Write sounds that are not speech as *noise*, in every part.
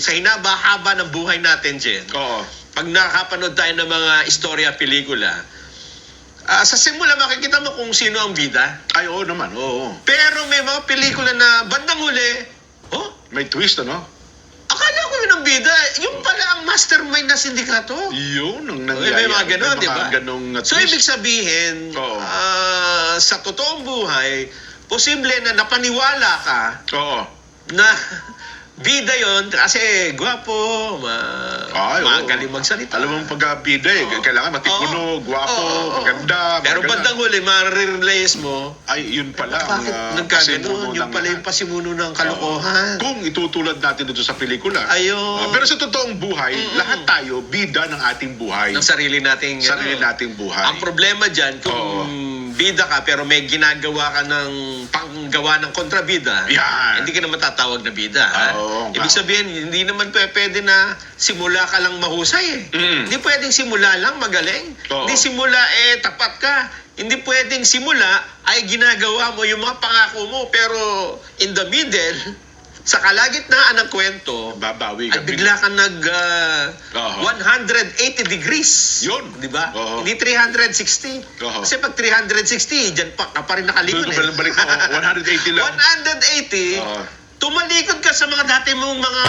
sa hinaba-haba ng buhay natin, Jen, Oo. pag nakapanood tayo ng mga istorya, pelikula, ah, sa simula makikita mo kung sino ang bida. Ay, oo naman, oo. Pero may mga pelikula na bandang huli, oh, May twist, ano? akala ko yun ang bida. Yung pala ang mastermind na sindikato. Yun ang nangyayari. may mga ganun, di ba? uh, So, twist. ibig sabihin, Oo. ah, sa totoong buhay, posible na napaniwala ka Oo. na bida yon kasi gwapo, ma Ay, oo. magaling magsalita. Alam mo pagkabida eh, Oo. kailangan matipuno, Oo. gwapo, Oo, oo. maganda, Pero maganda. bandang huli, ma-realize mo, Ay, yun pala. ang, bakit ah, nagkaganon? pasimuno Yung ng pala yung pasimuno ng kalokohan. Kung itutulad natin dito sa pelikula. Ayun. Ah, pero sa totoong buhay, lahat tayo bida ng ating buhay. ng sarili nating sarili ano, nating buhay. Ang problema dyan, kung Oo. Bida ka pero may ginagawa ka ng panggawa ng kontrabida, Yan. hindi ka naman tatawag na bida. ha? Oo, Ibig sabihin, hindi naman pe- pwede na simula ka lang mahusay eh. Mm. Hindi pwedeng simula lang magaling. Oo. Hindi simula eh tapat ka. Hindi pwedeng simula ay ginagawa mo yung mga pangako mo pero in the middle, sa kalagitnaan ng kwento, Babawi ay bigla ka nag ah, Oo. 180 degrees. Yun. Di ba? Oo. Hindi 360. Oo. Kasi pag 360, dyan pa, ka pa rin nakalingon eh. Balik- balik ako, 180 lang. *laughs* 180, Oo. Tumalikod ka sa mga dati mong mga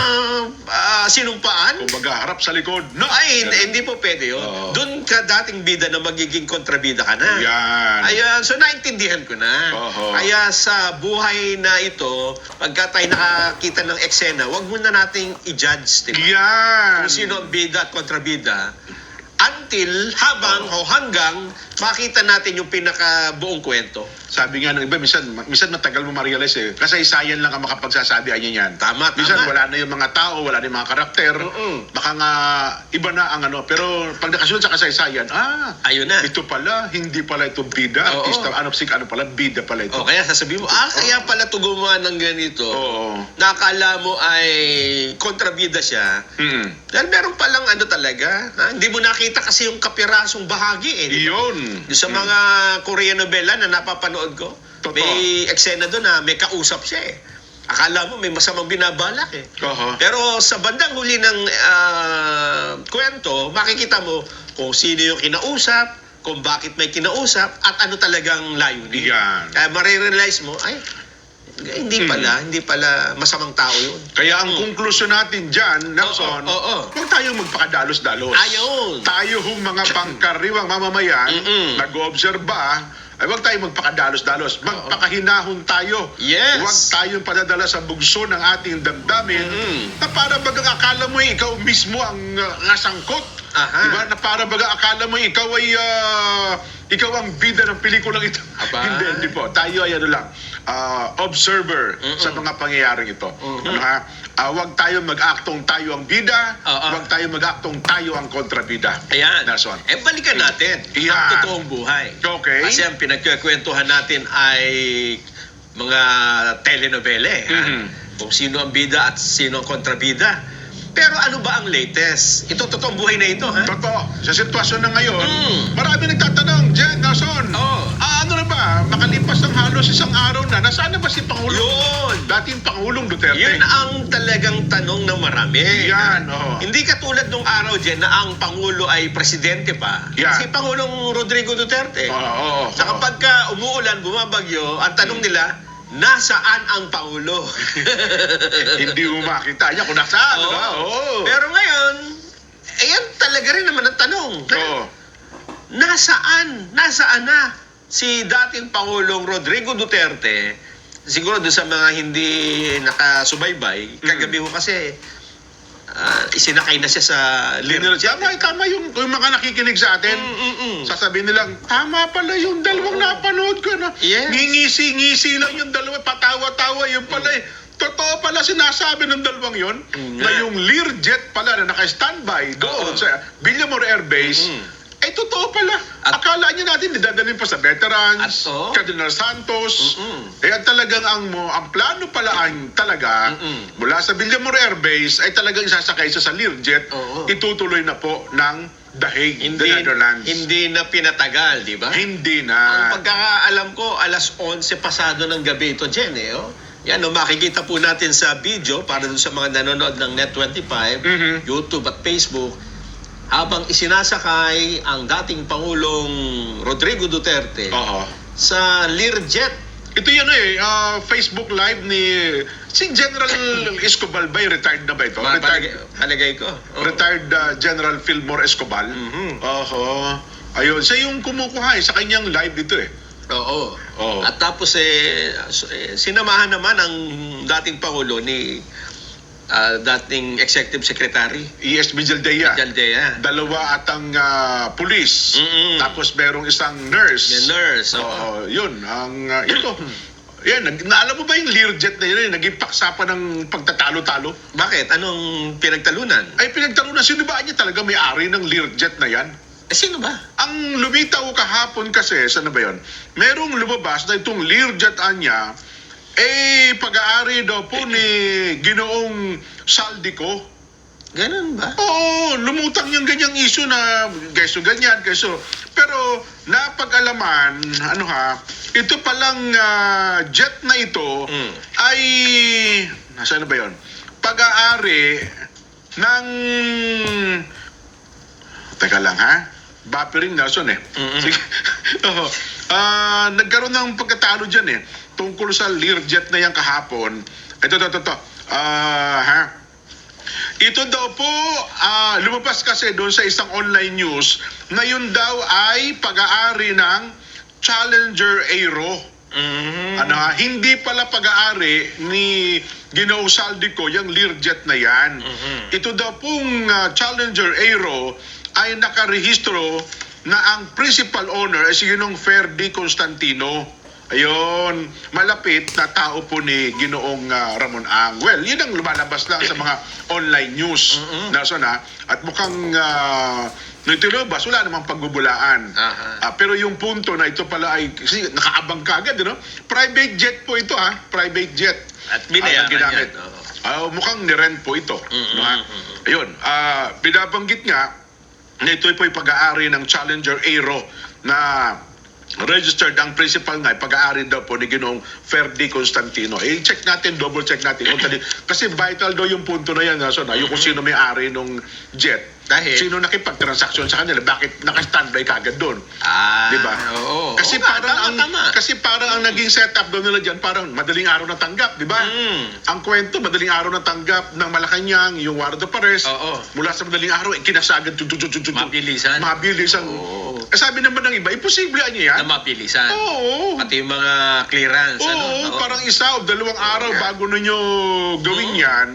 ah, sinumpaan. Kumbaga, harap sa likod. No! Ay, hindi, hindi po pwede yun. Oo. Doon ka dating bida na magiging kontrabida ka na. Yan. Ayan, so naintindihan ko na. Oho. Kaya sa buhay na ito, pagka tayo nakakita ng eksena, wag muna nating i-judge, di ba? Yan. Kung sino ang bida at kontrabida, until, habang o hanggang makita natin yung pinakabuong kwento. Sabi nga ng iba, minsan, minsan matagal mo ma-realize eh. Kasaysayan lang ang makapagsasabi ay yan. Tama, Minsan tama. wala na yung mga tao, wala na yung mga karakter. Mm-mm. Baka nga iba na ang ano. Pero pag nakasunod sa kasaysayan, ah, Ayun na. ito pala, hindi pala ito bida. Oo. Artista, ano, sik, ano pala, bida pala ito. O kaya sasabihin mo, ah, kaya pala ito gumawa ng ganito. Oo. Nakala mo ay kontrabida siya. Mm. Dahil meron palang ano talaga. Ha? Hindi mo nakita kasi yung kapirasong bahagi eh. di ba? Iyon. Yung sa mga Korean novela na napapanood ko, Totoo. may eksena doon na may kausap siya eh. Akala mo may masamang binabalak eh. Oho. Pero sa bandang huli ng ah, kwento, makikita mo kung sino yung kinausap, kung bakit may kinausap, at ano talagang layunin. Yan. Kaya marirealize mo, ay, hindi Hmm. pala, hindi pala masamang tao yun. Kaya ang konklusyon natin dyan, Nelson, Oo, oo. huwag tayong magpakadalos-dalos. Ayun. Tayo hong mga *laughs* pangkaraniwang mamamayan, Mm-mm. nag-oobserba, ay huwag tayong magpakadalos-dalos. Magpakahinahon tayo. Yes. Huwag tayong padadala sa bugso ng ating damdamin na para bagang akala mo eh, ikaw mismo ang uh, nasangkot. Aha. Diba? Na para bagang akala mo ikaw ay ah, ikaw ang bida ng pelikulang ito. Aba. *laughs* hindi, hindi po. Tayo ay ano lang, ah, observer Mm-mm. sa mga pangyayaring ito. Mhm. Ano ha? Ah, huwag tayo mag-aktong tayo ang bida, Oo. huwag tayo mag-aktong tayo ang kontrabida. Ayan. Nelson. Eh, balikan natin Yan. ang totoong buhay. Okay. Kasi ang pinagkakwentuhan natin ay mga telenovela eh. Mhm. Kung sino ang bida at sino ang kontrabida. Pero ano ba ang latest? Ito totoong buhay na ito, ha? Totoo. Sa sitwasyon na ngayon, Mm. marami nagtatanong, Jen, Nelson, Oo. ah, ano na ba? Makalipas ng halos isang araw na, nasaan na ba si Pangulong? Yun! Dating Pangulong Duterte. Yun ang talagang tanong ng marami. Yan, oo. Hindi katulad nung araw dyan na ang Pangulo ay presidente pa. Yan. Si Pangulong Rodrigo Duterte. Oo, oo, oo. Sa kapag ka umuulan, bumabagyo, ang tanong nila, nasaan ang Pangulo? *laughs* Hindi mo makita niya kung nasaan. Oo. diba? Oo. Pero ngayon, ayan talaga rin naman ang tanong. Oo. Nasaan? Nasaan na si dating Pangulong Rodrigo Duterte? Siguro doon sa mga hindi nakasubaybay, kagabi ho kasi ah, isinakay na siya sa Linil, tama, tama yung, yung mga nakikinig sa atin. Mm-mm-mm. Sasabihin nilang, tama pala yung dalawang napanood ko na. Yes. Ngingisi-ngisi lang yung dalawa, patawa-tawa yung pala eh. Totoo pala sinasabi ng dalawang yon Mm, na yung Learjet pala na naka-standby doon Oo. sa Villamor Air Base, Mm. Eh totoo pala. At- Akala niya natin didadalhin pa sa veterans, At oo. Cardinal Santos. Mm-mm. Eh ang talagang ang mo, ang plano pala ang talaga Mm-mm. mula sa Villamor Air Base ay talagang isasakay siya sa Learjet. Oo. Itutuloy na po ng The Hague, Hindi, the Netherlands. hindi na pinatagal, di ba? Hindi Ang na. pagkakaalam ko, alas 11 pasado ng gabi ito, Jen, eh, oh. Yan, no, makikita po natin sa video para dun sa mga nanonood ng Net25, Mhm. YouTube at Facebook, habang isinasakay ang dating Pangulong Rodrigo Duterte Oo. sa Learjet. Ito yan eh, ah, Facebook Live ni si General Escobar ba? Retired na ba ito? Palagay, Retired, palagay ko. Oo. retired ah, General Fillmore Escobar. Mhm. Oho. Ayun, siya yung kumukuha eh, sa kanyang live ito eh. Oo. Oo. At tapos eh, s- eh, sinamahan naman ang dating Pangulo ni ah, dating Executive Secretary ES Vijaldea. Jaldea. Dalawa atang ah, pulis. Mm-mm. Tapos merong isang nurse. May nurse. oo. Oo, yun. Ang ah, ito. *clears throat* Yan, nag, naalam mo ba yung Learjet na yun? Naging paksa pa ng pagtatalo-talo. Bakit? Anong pinagtalunan? Ay, pinagtalo na, sino ba niya talaga may-ari ng Learjet na yan? Eh, sino ba? Ang lumitaw kahapon kasi, saan na ba yun? Merong lumabas na itong Learjet anya, eh, pag-aari daw po ni Ginoong Saldico. Ganun ba? Oo, lumutang yung ganyang issue na keso ganyan, keso. Pero napag-alaman, ano ha, ito palang ah, jet na ito Mm. ay, nasaan na ba yun? Pag-aari ng, teka lang ha, Bapiring Nelson eh. Sige. *laughs* Oo. Ah, nagkaroon ng pagkatalo dyan eh, tungkol sa Learjet na yan kahapon. Ito, ito, ito, ito. Ah, ha? Ito daw po, ah, lumabas kasi doon sa isang online news na yun daw ay pag-aari ng Challenger Aero. Mhm. Ano hindi pala pag-aari ni Ginoong Saldico yung Learjet na yan. Mhm. Ito daw pong ah, Challenger Aero ay nakarehistro na ang principal owner ay si Ginoong Ferdi Constantino. Ayun, malapit na tao po ni Ginoong ah, Ramon Ang. Well, yun ang lumalabas lang sa mga *clears throat* online news. Mhm. Nelson ha? At mukhang uh, nung itinubas, wala namang pagbubulaan. Aha. Ah, pero yung punto na ito pala ay kasi nakaabang kagad, no? Private jet po ito, ha? Private jet. At binayaran ang ginamit. yan, oo. Ah, mukhang nirent po ito. Mm-mm, no, ha? Ayun, ah, binabanggit nga na ito po ay pag-aari ng Challenger Aero na registered ang principal nga, pag-aari daw po ni Ginoong Ferdi Constantino. Eh, check natin, double check natin. Kasi vital daw yung punto na yan. So, na, yung kung sino may-ari nung jet. Dahil? Sino nakipag-transaction sa kanila? Bakit naka-standby kagad doon? Ah, Di ba? Oo. Kasi Oo nga, parang tama, ang tama. kasi parang ang naging setup doon nila diyan parang madaling araw na tanggap, di ba? Mm. Ang kwento madaling araw na tanggap ng Malacanang, yung warrant of arrest. Oo. Mula sa madaling araw, eh, kinasagad tut, tut, tut, tut, tut. Mabilisan. Mabilisan. Oo. Eh, sabi naman ng iba, imposible niya yan. na mabilisan. Oo. Pati yung mga clearance. Oo, ano? Oo. parang isa o dalawang araw bago ninyo gawin yan.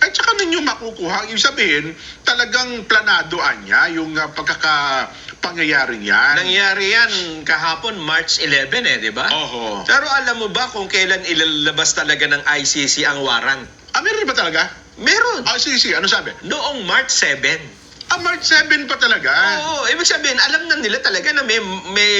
At saka ninyo makukuha. Ibig sabihin, talagang planadoan niya yung uh, pagkakapangyayaring yan. Nangyari yan kahapon, March 11 eh, di ba? Oho. Pero alam mo ba kung kailan ilalabas talaga ng ICC ang warrant? Ah, meron ba talaga? Meron. Ah, sige, sige. Ano sabi? Noong March 7. Ah, March 7 pa talaga. Oo, ibig sabihin, alam na nila talaga na may... may...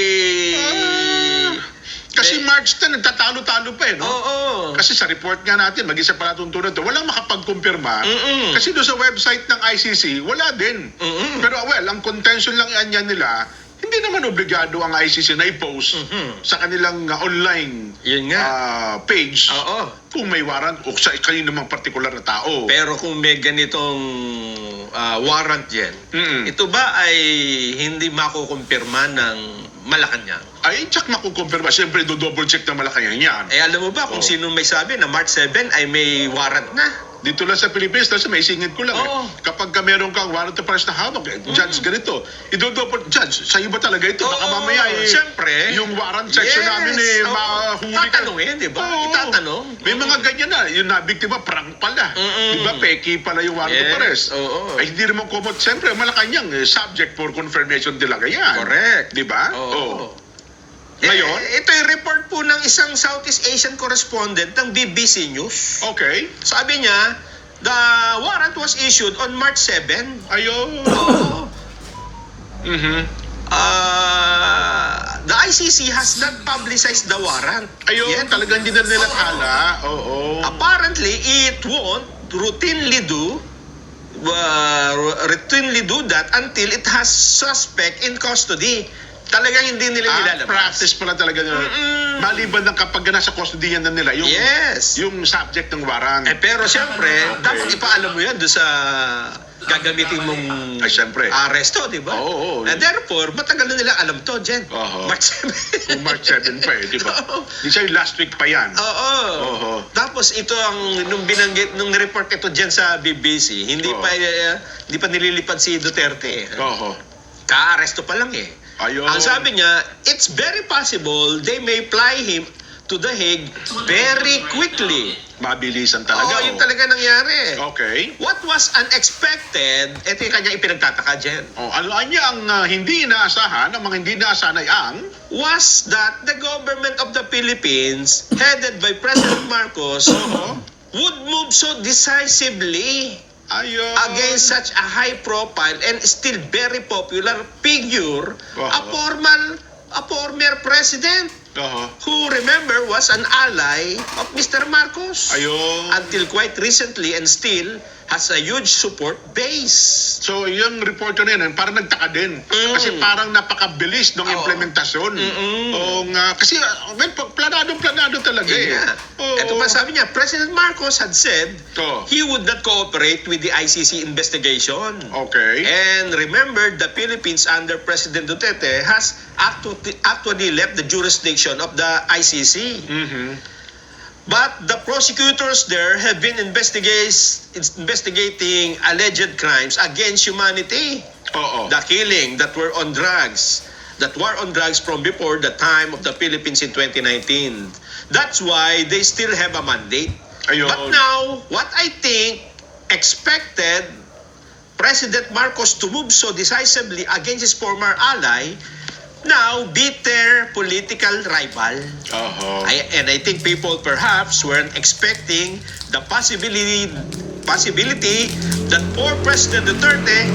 Kasi March 10, nagtatalo-talo pa eh, no? Oo. Kasi sa report nga natin, mag-isa palatuntunan to, walang makapag-kumpirma. Mm-mm. Kasi doon sa website ng ICC, wala din. Mm-mm. Pero well, ang contention lang yan nila, hindi naman obligado ang ICC na i-post Mhm. sa kanilang uh, online Yun nga. ah, page Oo. kung may warrant o sa kanino mang partikular na tao. Pero kung may ganitong ah, warrant yan, Mm-mm. ito ba ay hindi makukumpirma ng Malacanang? Ay, tsak makukumpirma. Siyempre, do-double check ng Malacanang yan. Eh alam mo ba kung Oo. sino may sabi na March 7 ay may warrant na? Dito lang sa Pilipinas, kasi may singit ko lang Oo. eh. Kapag ka meron kang warrant of arrest na hawak, eh, judge ganito. Idodopot, judge, sa'yo ba talaga ito? Baka Oo, mamaya eh, siyempre. yung warrant section Yes, namin eh, oo. mahuli ka. Tatanungin, di ba? Oo. Itatanong. May mga ganyan na, yung nabiktima, prank pala. Mm-mm. Di ba, peki pala yung warrant of Yes, arrest. oo. Ay, hindi naman kumot. Siyempre, Malacanang, eh, subject for confirmation talaga yan. Correct. Di ba? Oo. Ngayon? Eh, ito yung report po ng isang Southeast Asian correspondent ng BBC News. Okay. Sabi niya, the warrant was issued on March 7. Ayun. Oo. Mhm. Uh, the ICC has not publicized the warrant. Ayun, yet. talagang hindi na nila Oo. kala. Oo. Apparently, it won't routinely do uh, routinely do that until it has suspect in custody. Talagang hindi nila Ah, nilalabas. practice pala talaga nila. Mm-mm. Maliban ng kapag nasa custody na nila, yung, Yes. yung subject ng warrant. Eh pero siyempre, Okay. dapat ipaalam mo yan doon sa gagamitin mong Ay, syempre. aresto, di ba? Oo, oo. And therefore, matagal na nila alam to, Jen. Oo. March Kung March 7 pa eh, di ba? *laughs* Oo. Di siya last week pa yan. Oo. Oo. Tapos ito ang nung binanggit nung report ito diyan sa BBC, hindi Oo. pa eh, hindi pa nililipad si Duterte. eh. Oo. Kaaresto pa lang eh. Ayun. Ang sabi niya, it's very possible they may fly him to The Hague very quickly. Mabilisan Oo, talaga. yun oh. talaga nangyari. Okay. What was unexpected, ito yung kanya ipinagtataka dyan, Oh, ano niya ang ah, hindi inaasahan, ang mga hindi inaasahan ay ang was that the government of the Philippines, headed by President Marcos, would move so decisively ayun. against such a high profile and still very popular figure, a Oo. formal, a former president Oo. who remember was an ally of Mr. Marcos Ayun. until quite recently and still has a huge support base. So, yung reporter na yun, parang nagtaka din. Mm. Kasi parang napakabilis ng Oo. implementasyon. Mm-mm. Oo nga. Kasi, uh, well, pa- planado-planado talaga eh. Oo. Ito pa sabi niya, President Marcos had said Oo. he would not cooperate with the ICC investigation. Okay. And remember, the Philippines under President Duterte has actu- actually left the jurisdiction of the ICC. Mhm. But the prosecutors there have been investigating alleged crimes against humanity. Oo. The killing that were on drugs, that were on drugs from before the time of the Philippines in 2019. That's why they still have a mandate. Ayun. But now, what I think expected President Marcos to move so decisively against his former ally, now bitter political rival. Oo. I, and I think people perhaps weren't expecting the possibility possibility that poor President Duterte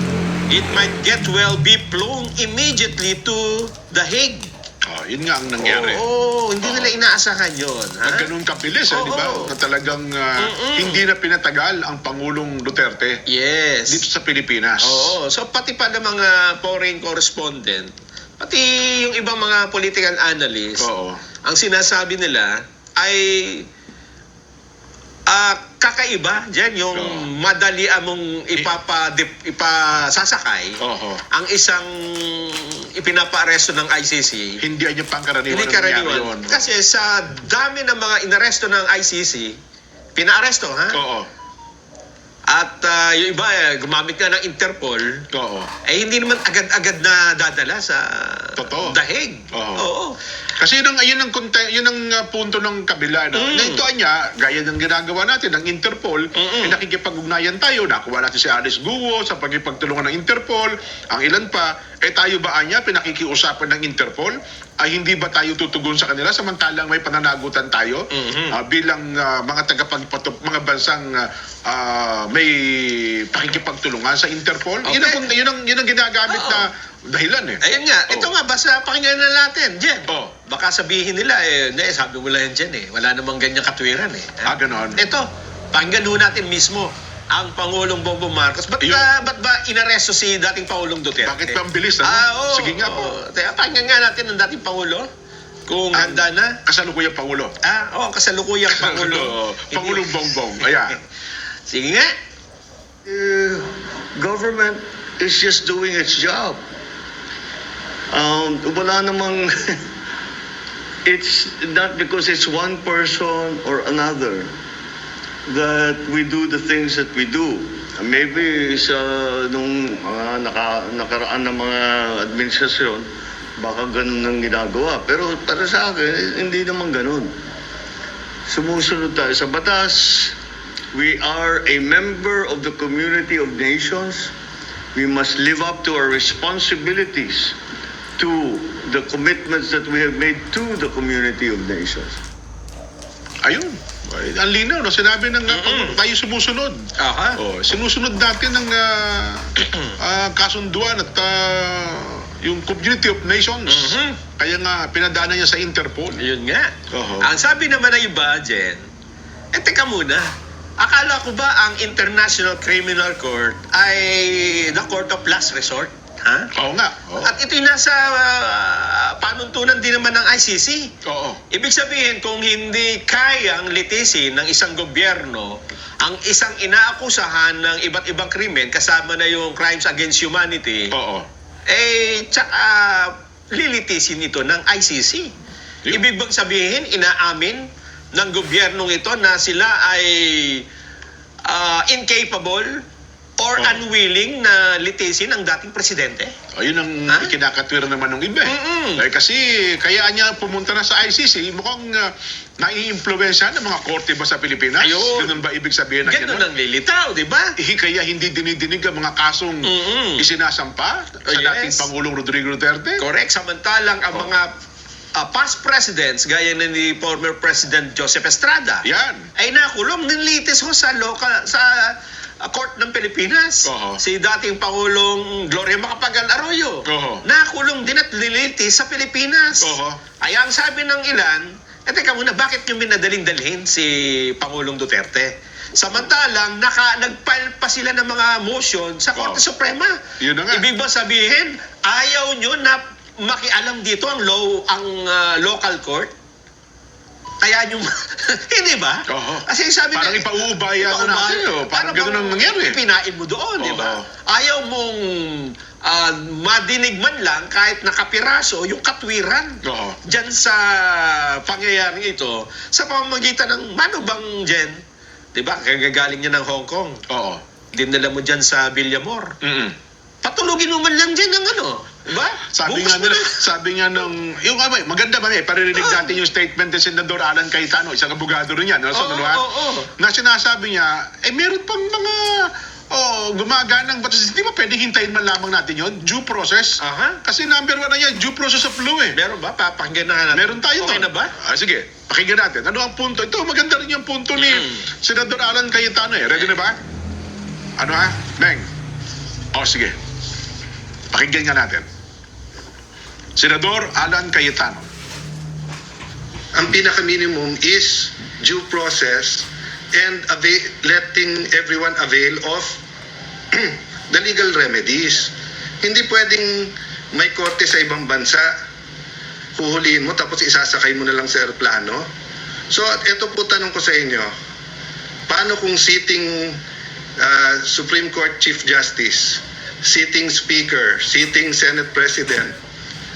it might get well be flown immediately to The Hague. Oh, yun nga ang nangyari. Oo, hindi nila inaasahan yun. Ha? At ganun kabilis, eh, di ba? Oo. Na talagang Mm-mm. hindi na pinatagal ang Pangulong Duterte Yes. dito sa Pilipinas. Oo. So pati pa ng mga foreign correspondent, pati yung ibang mga political analyst, Oo. ang sinasabi nila ay ah kakaiba diyan yung Oo. madali among ipapa ipasasakay Oo. ang isang ipinapaaresto ng ICC Hindi niya pangkaraniwan hindi na nangyari karaniwan yun. kasi sa dami ng mga inaresto ng ICC pinaaresto ha Oo. At ah, yung iba eh, gumamit nga ng Interpol Oo. eh hindi naman agad-agad na dadala sa Totoo. dahig Oo. oo Kasi yun ang, yun ang, yun ang uh, punto ng kabila. No? Mm. Na ito niya, gaya ng ginagawa natin ng Interpol, Mm-mm. eh, nakikipag-ugnayan tayo. Nakuha natin si Alice Guo sa pagkipagtulungan ng Interpol. Ang ilan pa, eh tayo ba anya, pinakikiusapan ng Interpol? Ay hindi ba tayo tutugon sa kanila samantalang may pananagutan tayo Mhm. Ah, bilang ah, mga tagapagpatop, mga bansang ah, ah, may pakikipagtulungan sa Interpol? Yun, ang, Okay. yun, ang, yun ang ginagamit Oo. na dahilan eh. ayun nga ito Oo. nga basta pakinggan na natin Jen Oh. baka sabihin nila eh ne, sabi mo lang yan Jen eh wala namang ganyang katwiran eh Ah, ganon. ito pakinggan natin mismo ang Pangulong Bongbong Marcos ba't ba, ba't ba inaresto si dating Pangulong Duterte Bakit ba ang bilis? Ano? ah oo Sige nga po. oo. Teka, pakinggan nga natin ang dating Pangulo kung Ang- handa na Kasalukuyang Pangulo. ah oo kasalukuyang Pangulo Pangulo. Pangulong Bongbong. Ayan. *laughs* sige nga Uh, government is just doing its job. Um, wala namang, *laughs* it's not because it's one person or another that we do the things that we do. Maybe sa nung mga naka, nakaraan ng mga administrasyon, baka ganun ang ginagawa. Pero para sa akin, hindi naman ganun. Sumusunod tayo sa batas. We are a member of the community of nations. We must live up to our responsibilities to the commitments that we have made to the community of nations. Ayun. Ay, ang linaw, no? Sinabi ng uh, Pangulo, tayo sumusunod. aha Oh, sinusunod natin ng ah, *clears throat* ah, kasunduan at ah, yung Community of Nations. Mhm. Kaya nga, pinadana niya sa Interpol. Yun nga. Oo. Ang sabi naman ng iba, Jen, eh teka muna, akala ko ba ang International Criminal Court ay the court of last resort? Ha? Oo nga. Oo. At ito'y nasa ah, panuntunan din naman ng ICC. Oo. Ibig sabihin, kung hindi kayang litisin ng isang gobyerno ang isang inaakusahan ng iba't ibang krimen, kasama na yung crimes against humanity, Oo. eh, tsaka lilitisin ito ng ICC. Yun. Ibig bang sabihin, inaamin ng gobyernong ito na sila ay ah, incapable or Oh. unwilling na litisin ang dating presidente? Ayun ang Ha? ikinakatwira naman ng iba. eh. Mm-mm. Eh, kasi kaya niya pumunta na sa ICC, mukhang uh, nai-impluensya ng mga korte ba sa Pilipinas? Ayun. Ganun ba ibig sabihin ng Ganun ang lilitaw, di ba? Eh, kaya hindi dinidinig ang mga kasong Mm-mm. isinasampa sa Oh, yes. dating Pangulong Rodrigo Duterte? Correct. Samantalang ang Oh. mga ah, past presidents, gaya na ni former President Joseph Estrada, Yan. ay nakulong nilitis ho sa local sa court ng Pilipinas. Oo. Si dating Pangulong Gloria Macapagal Arroyo. Oo. Nakulong din at nilitis sa Pilipinas. Oo. Kaya ang sabi ng ilan, eh teka muna, bakit nyo minadaling dalhin si Pangulong Duterte? Samantalang, naka, nag-file pa sila ng mga motion sa Korte Oo. Suprema. Yun na nga. Ibig ba sabihin, ayaw nyo na makialam dito ang law, ang ah, local court? Kaya nyo, hindi *laughs* ba? Oo. Kasi sabi Parang na- ipauubaya na Ipauubaya. natin. oh. Parang Para ganun ang nangyari. Pinain mo doon, di ba? Oo. Ayaw mong ah, madinig man lang kahit nakapiraso yung katwiran Oo. dyan sa pangyayaring ito sa pamamagitan ng mano bang Jen? Di ba? Kagagaling niya ng Hong Kong. Oo. Dinala mo dyan sa Villamor. Mm-mm. Patulugin mo man lang dyan ng ano. Ba? Sabi Bukas nga nila, sabi nga ng, yung ano, maganda ba eh, paririnig natin yung statement ni Senador Alan Cayetano, isang abogado rin yan, no? So, Oo, ano, oo, oo. na sinasabi niya, eh meron pang mga oh, gumaganang batas. Di ba pwedeng hintayin man lamang natin yon Due process. Aha. Kasi number one na yan, due process of law eh. Meron ba? Papakinggan na natin. Meron tayo Okay doon. na ba? Ah, sige, pakinggan natin. Ano ang punto? Ito, maganda rin yung punto ni Mm. Senador Alan Cayetano eh. Ready na ba? Ano ha? Meng? O, sige. Pakinggan nga natin. Senador Alan Cayetano. ang pinaka-minimum is due process and letting everyone avail of *clears throat* the legal remedies. Hindi pwedeng may korte sa ibang bansa, huhulihin mo tapos isasakay mo na lang sa aeroplano. So, at ito po tanong ko sa inyo, paano kung sitting uh, Supreme Court Chief Justice, sitting Speaker, sitting Senate President,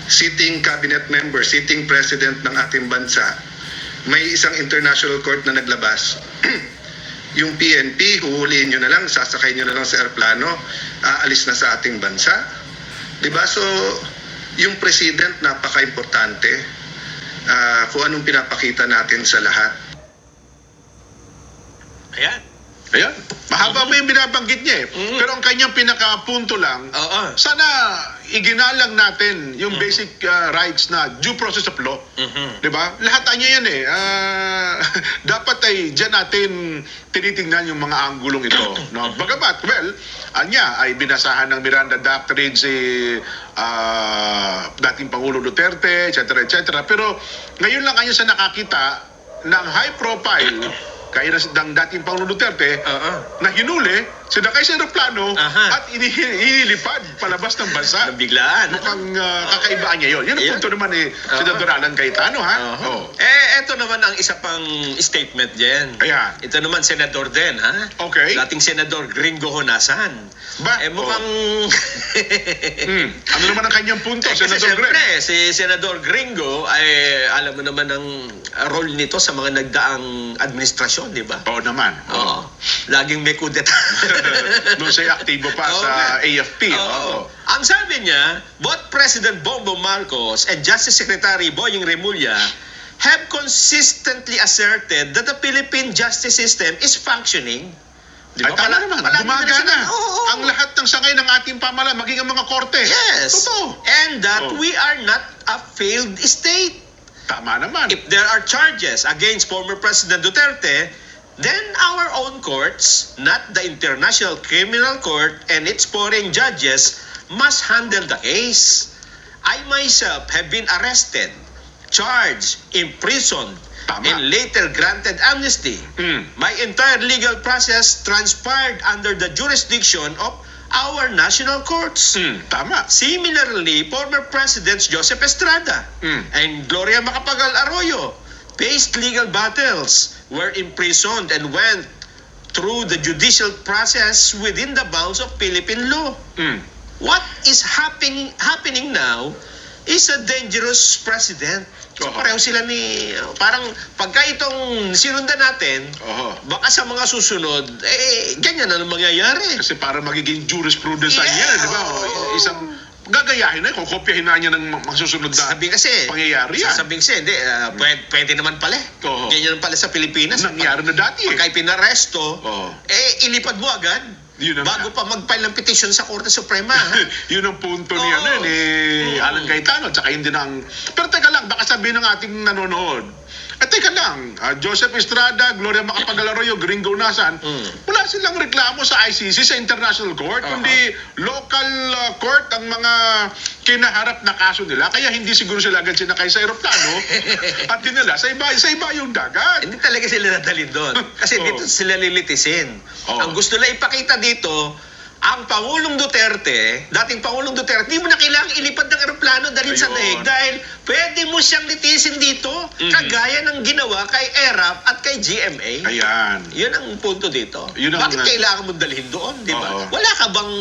sitting cabinet member, sitting president ng ating bansa, may isang international court na naglabas. *clears throat* yung PNP, huhulihin nyo na lang, sasakay nyo na lang sa aeroplano, aalis na sa ating bansa. 'Di ba So, yung president, napaka-importante ah, kung anong pinapakita natin sa lahat. Ayan. Ayan. Mahaba pa yung binabanggit niya eh. Mm. Pero ang kanyang pinakapunto lang, Oo. sana iginalang natin yung basic uh, rights na due process of law. Mhm. 'Di ba? Lahat niya yan eh. Ah, *laughs* dapat ay diyan natin tinitingnan yung mga anggulong ito, *coughs* no? Bagamat well, anya ay binasahan ng Miranda Doctrine si ah, dating Pangulo Duterte, etc. etc. Pero ngayon lang kanya sa nakakita ng high profile *coughs* kaya ng dating Pangulo Duterte Oo. na hinuli, sinakay sa aeroplano Aha. at ini- inilipad palabas ng bansa. Nabiglaan. Mukhang uh, kakaibaan niya yun. Yun ang punto naman ni Oo. Senador Alan Cayetano, ha? Oo. Oo. Eh, eto naman ang isa pang statement dyan. Ayan. Ito naman, Senador din, ha? Okay. Dating Senador Gringo Honasan. Ba? Eh, mukhang... *laughs* Hmm. Ano naman ang kanyang punto, Eh, kasi Senador siyempre, Gren? si Senador Gringo, ay alam mo naman ang role nito sa mga nagdaang administrasyon, di ba? Oo naman. Oo. Laging may kudeta. *laughs* *laughs* Doon siya aktibo pa sa. AFP. Oo. Ang sabi niya, both President Bongbong Marcos and Justice Secretary Boying Remulla have consistently asserted that the Philippine justice system is functioning. Di Ay, ba? tama Pala- naman. palagi Gumagana. nila oo, oo. Ang lahat ng sangay ng ating pamalaan, maging ang mga korte. Yes. Totoo. And that Oh. we are not a failed state. Tama naman. If there are charges against former President Duterte, then our own courts, not the International Criminal Court and its foreign judges, must handle the case. I myself have been arrested, charged, imprisoned, Tama. and later granted amnesty. Hmm. My entire legal process transpired under the jurisdiction of our national courts. Hmm, tama. Similarly, former Presidents Joseph Estrada Mm. and Gloria Macapagal Arroyo faced legal battles, were imprisoned, and went through the judicial process within the bounds of Philippine law. Hmm. What is happening happening now is a dangerous president. So Oo. pareho sila ni parang pagka itong sinundan natin, Oho. baka sa mga susunod eh ganyan na ang mangyayari. Kasi para magiging jurisprudence Yeah. yan, di ba? O, Oo. isang gagayahin na, kukopyahin na niya ng mga susunod na Sabi kasi, pangyayari yan. Sasabihin kasi, hindi, ah, pwede, pwede naman pala. eh. Oo. Ganyan pala sa Pilipinas. Nangyari na dati eh. Pagka ipinaresto, Oo. eh, ilipad mo agad. Yun ang- bago pa mag-file ng petition sa Korte Suprema. ha? *laughs* Yun ang punto ni, Oo. ano, ni. Alan Cayetano, tsaka hindi ng... Pero teka lang, baka sabihin ng ating nanonood, at teka lang, ah, Joseph Estrada, Gloria Macapagal Arroyo, Gringo Nasan, Mm. wala silang reklamo sa ICC, sa International Court, Aha. kundi local ah, court ang mga kinaharap na kaso nila. Kaya hindi siguro sila agad sinakay sa aeroplano *laughs* at dinala sa iba, sa iba yung dagat. Hindi talaga sila nadalhin doon. Kasi *laughs* Oo. dito sila lilitisin. Oo. Ang gusto nila ipakita dito, ang Pangulong Duterte, dating Pangulong Duterte, hindi mo na kailangang ilipad ng eroplano dalhin sa Ayun. daig dahil pwede mo siyang litisin dito Mhm. kagaya ng ginawa kay ERAP at kay GMA. Ayan. Yun ang punto dito. Yun ang- Bakit kailangan mo dalhin doon, di ba? Oo. Wala ka bang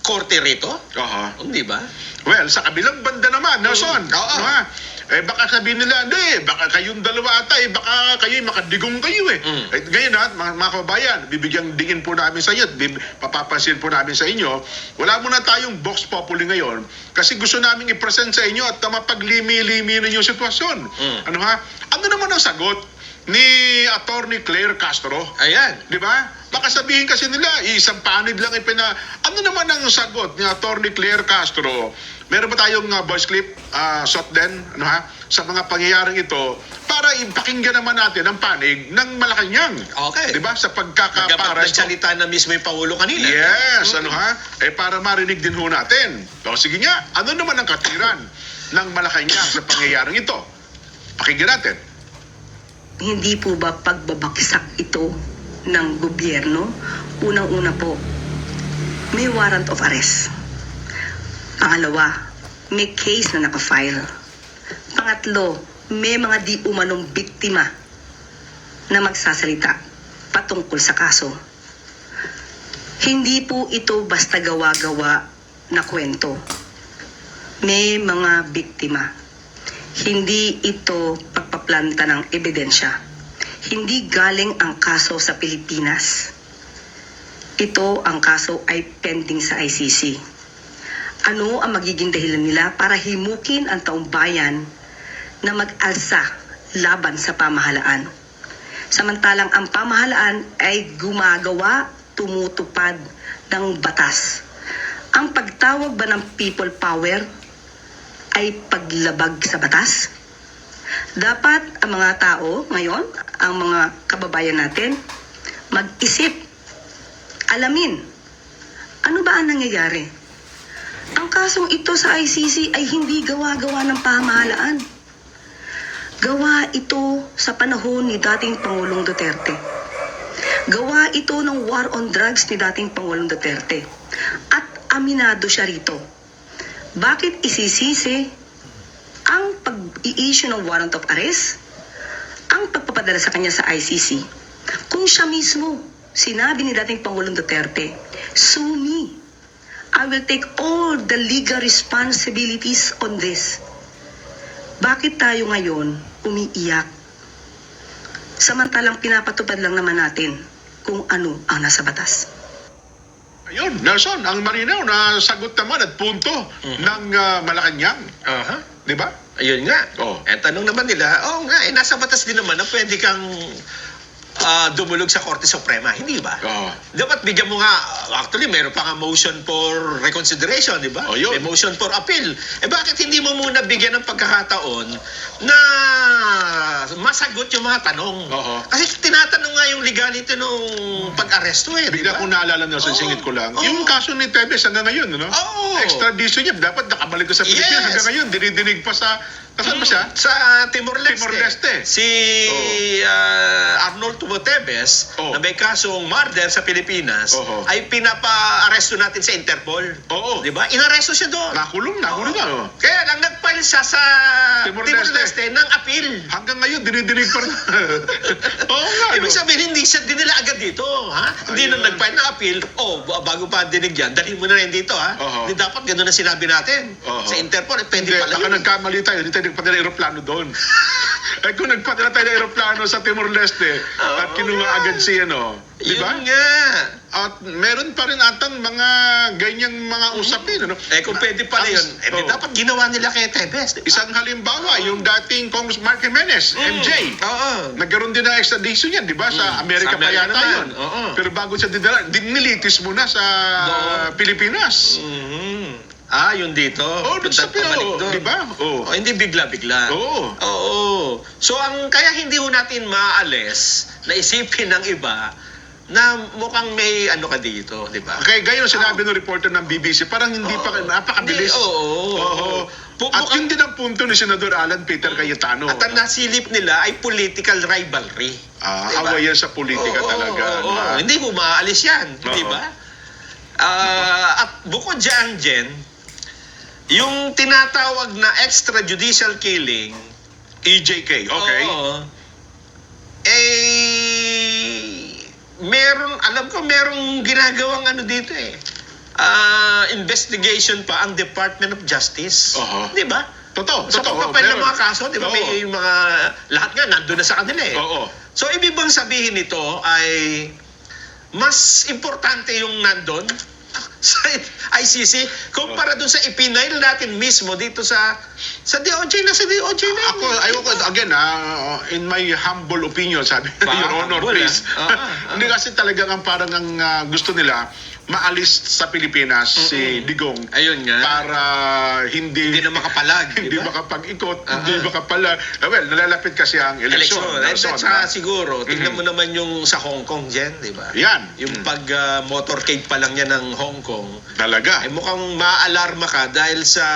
korte rito? Aha. Di ba? Well, sa kabilang banda naman, Nelson, Mm. Oo. ano ha? Eh, baka sabihin nila, hindi, baka kayong dalawa ata, eh, baka kayo makadigong kayo eh. Mm. Eh, ngayon ha, mga, mga kababayan, bibigyan dingin po namin sa inyo, bib, papapansin po namin sa inyo, wala muna tayong box populi ngayon, kasi gusto namin i-present sa inyo at mapaglimi-limi ninyo yung sitwasyon. Mm. Ano ha? Ano naman ang sagot ni Attorney Claire Castro? Ayan. Di ba? Baka sabihin kasi nila, isang panid lang ipina... Ano naman ang sagot ni Attorney Claire Castro? Meron ba tayong uh, voice clip, uh, shot din, ano ha? Sa mga pangyayaring ito, para ipakinggan naman natin ang panig ng Malacanang. Okay. Di ba? Sa Nagkapat pagkakaparesto. nagsalita na mismo yung Pangulo kanina. Yes, Mm. ano ha? Eh para marinig din ho natin. O sige nga, ano naman ang katiran ng Malacanang sa pangyayaring ito? Pakinggan natin. Hindi po ba pagbabaksak ito ng gobyerno? Unang-una po, may warrant of arrest. Pangalawa, may case na nakafile. Pangatlo, may mga di umanong biktima na magsasalita patungkol sa kaso. Hindi po ito basta gawa-gawa na kwento. May mga biktima hindi ito pagpaplanta ng ebidensya. Hindi galing ang kaso sa Pilipinas. Ito ang kaso ay pending sa ICC. Ano ang magiging dahilan nila para himukin ang taong bayan na mag-alsa laban sa pamahalaan? Samantalang ang pamahalaan ay gumagawa, tumutupad ng batas. Ang pagtawag ba ng people power ay paglabag sa batas? Dapat ang mga tao ngayon, ang mga kababayan natin, mag-isip, alamin, ano ba ang nangyayari? Ang kasong ito sa ICC ay hindi gawa-gawa ng pamahalaan. Gawa ito sa panahon ni dating Pangulong Duterte. Gawa ito ng war on drugs ni dating Pangulong Duterte. At aminado siya rito. Bakit isisisi pag-i-issue ng warrant of arrest, ang pagpapadala sa kanya sa ICC, kung siya mismo, sinabi ni dating Pangulong Duterte, sue me. I will take all the legal responsibilities on this. Bakit tayo ngayon umiiyak? Samantalang pinapatupad lang naman natin kung ano ang nasa batas. Ayun, Nelson, ang marinaw na sagot naman at punto Mhm. ng ah, Malacanang. Aha. Di ba? Ayun nga. Oo. Eh, tanong naman nila, oo nga, eh, nasa batas din naman na pwede kang ah, dumulog sa Korte Suprema. Hindi ba? Oo. Dapat bigyan mo nga, actually, meron pa nga motion for reconsideration, di ba? Oh, yun. May motion for appeal. Eh bakit hindi mo muna bigyan ng pagkakataon na masagot yung mga tanong? Oo. Kasi tinatanong nga yung legality nung pag-aresto eh, di Bigla ba? kong naalala, Nelson, Oo. singit ko lang. Oo. Yung kaso ni Tevez hanggang ngayon, ano? Oo. Extradition niya, dapat nakabalik ko sa Pilipinas. Yes. Hanggang ngayon, dinidinig pa sa Nasaan ba siya? Sa Timor-Leste. Timor-Leste. Si Oo. ah, Arnold Tumotebes, Oo. na may kasong murder sa Pilipinas, Oo. ay pinapa-aresto natin sa Interpol. Oo. Di ba? Inaresto siya doon. Nakulong, nakulong na. oh. Kaya lang nag-file siya sa Timor-Leste. Timor-Leste ng appeal. Hanggang ngayon, dinidinig pa rin. *laughs* Oo nga. Ibig sabihin, hindi siya dinila agad dito, ha? Hindi na Ayun. nag-file ng appeal, oh, ba- bago pa dinig yan, dalhin mo na rin dito, ha? Oo. Hindi dapat gano'n na sinabi natin. Oo. Sa Interpol, eh, pwede Hindi, pala baka yun. nagkamali tayo, hindi tayo nagpadala aeroplano doon. *laughs* eh kung nagpadala tayo ng aeroplano sa Timor-Leste at Oo kinuha nga. agad si ano, di ba? Yun nga. At meron pa rin atang mga ganyang mga usapin, ano? Eh, kung pwede pala yun, eh, Oo. dapat ginawa nila kay Tebes. di ba? Isang halimbawa, yung dating Congress Mark Jimenez, Mm. MJ. Oo. Nagkaroon din ng extradition yan, di ba? Sa Mm. Amerika Sa pa Amerika yata naman. yun. Oo. Pero bago siya dinala, dinilitis muna sa Doon. Pilipinas. Mhm. Ah, yun dito. Oo, doon sa pabalik doon. di ba? Oo. Oh, hindi bigla-bigla. Oo. Oo. So, ang kaya hindi ho natin maalis na isipin ng iba na mukhang may ano ka dito, di ba? Kaya gayon sinabi ng reporter ng BBC, parang hindi pa, Oo. napakabilis. Hindi, oo. Oo. Bu- At mukhang- yun din ang punto ni Senador Alan Peter Cayetano. At ang nasilip nila ay political rivalry. Ah, Di ba? awayan sa politika Oo, talaga. oo, oo. ah. Hindi mo maaalis yan, di ba? Ah, at bukod dyan, Jen, yung tinatawag na extrajudicial killing, EJK, okay. oo, eh, meron, alam ko merong ginagawang ano dito eh. Ah, investigation pa ang Department of Justice. Oo. Di ba? Totoo, Sa totoo. pagpapel ng meron. mga kaso, di ba? Oo. May mga, lahat nga nandun na sa kanila eh. Oo. So, ibig bang sabihin nito ay mas importante yung nandun sa ICC kumpara dun sa ipinail natin mismo dito sa sa DOJ na sa DOJ na yun. Ako, ayoko, again, ah, in my humble opinion, sabi Ba, Your Honor, humble, please. ah. Ah, ah. Hindi kasi talagang ang parang ang ah, gusto nila, maalis sa Pilipinas si Digong Ayun nga. para hindi Hindi na makapalag, *laughs* hindi di ba? makapag-ikot, Ah, hindi ah. makapalag. Eh, well, nalalapit kasi ang eleksyon. Eleksyon. And Nelson, at saka ah. siguro, tingnan mo naman yung sa Hong Kong dyan, di ba? Yan. Yung pag ah, motorcade pa lang yan ng Hong Kong, Talaga. ay mukhang maaalarma ka dahil sa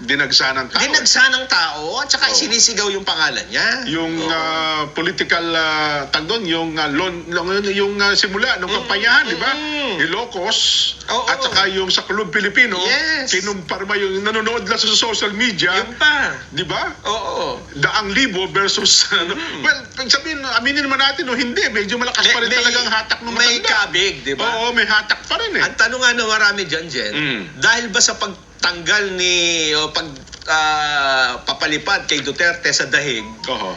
Dinagsa ng tao. dinagsa ng tao at saka Oo. sinisigaw yung pangalan niya. yung Oo. ah, political uh, tag doon, yung uh, lon, long- yung ah, simula ng kampanyahan, di ba? mm. Ilocos Oo. at saka yung sa Club Pilipino, Yes. kinumparma yung nanonood lang sa social media, Yung pa. di ba? Oo. Daang libo versus *laughs* ano. Well, pag sabihin, aminin naman natin, no, hindi, medyo malakas pa rin talagang hatak ng May matanda. kabig, di ba? Oo, may hatak pa rin eh. Ang tanong nga ng marami dyan, Jen, Mm. dahil ba sa pagtanggal ni, o pag ah, papalipad kay Duterte sa dahig, Oo.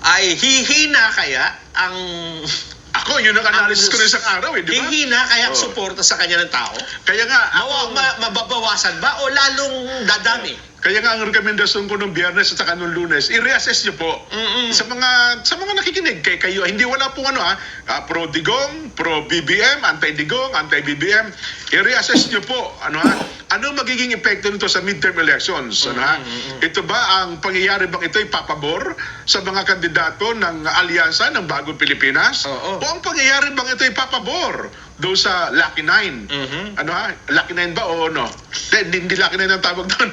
ay hihina kaya ang *laughs* Ako, yun ang analysis ko na isang araw eh, di ba? hihina kaya ang Oo. suporta sa kanya ng tao? Kaya nga, ako, Mawa, ma, mababawasan ba o lalong dadami? Kaya nga ang rekomendasyon ko nung biyernes at saka nung lunes, i-reassess niyo po Mm-mm. sa mga sa mga nakikinig kay kayo. Hindi wala pong ano ha, ah, pro digong, pro BBM, anti digong, anti BBM. I-reassess niyo po ano ha, ano magiging epekto nito sa midterm elections, ano ha? Ito ba ang pangyayari bang ito ay papabor sa mga kandidato ng alyansa ng Bagong Pilipinas? Oo. O ang pangyayari bang ito ay papabor doon sa Lucky Nine? Mhm. Ano ha? Lucky Nine ba o ano? Hindi, hindi Lucky Nine ang tawag doon.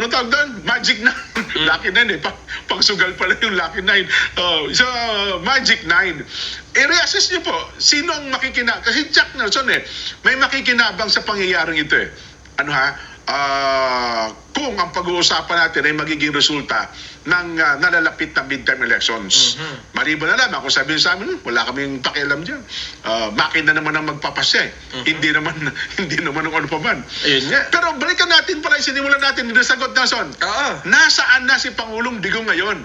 Ano tawag doon? Magic Nine. Lucky Nine eh. Pag, pagsugal pala yung Lucky Nine. Oh, so, Magic Nine. I-reassess niyo po, sino ang makikinabang? Kasi Jack Nelson eh, may makikinabang sa pangyayaring ito eh. Ano ha? Ah, kung ang pag-uusapan natin ay magiging resulta ng ah, nalalapit na midterm elections. Maliban na lamang kung sabihin sa amin, "Hmm, wala kaming pakialam dyan. Ah, makina naman ang magpapasya eh. Hindi naman *laughs* hindi naman ng ano pa man. Ayun nga. Pero balikan natin pala, sinimulan natin, hindi sagot na son. Oo. Nasaan na si Pangulong Digong ngayon?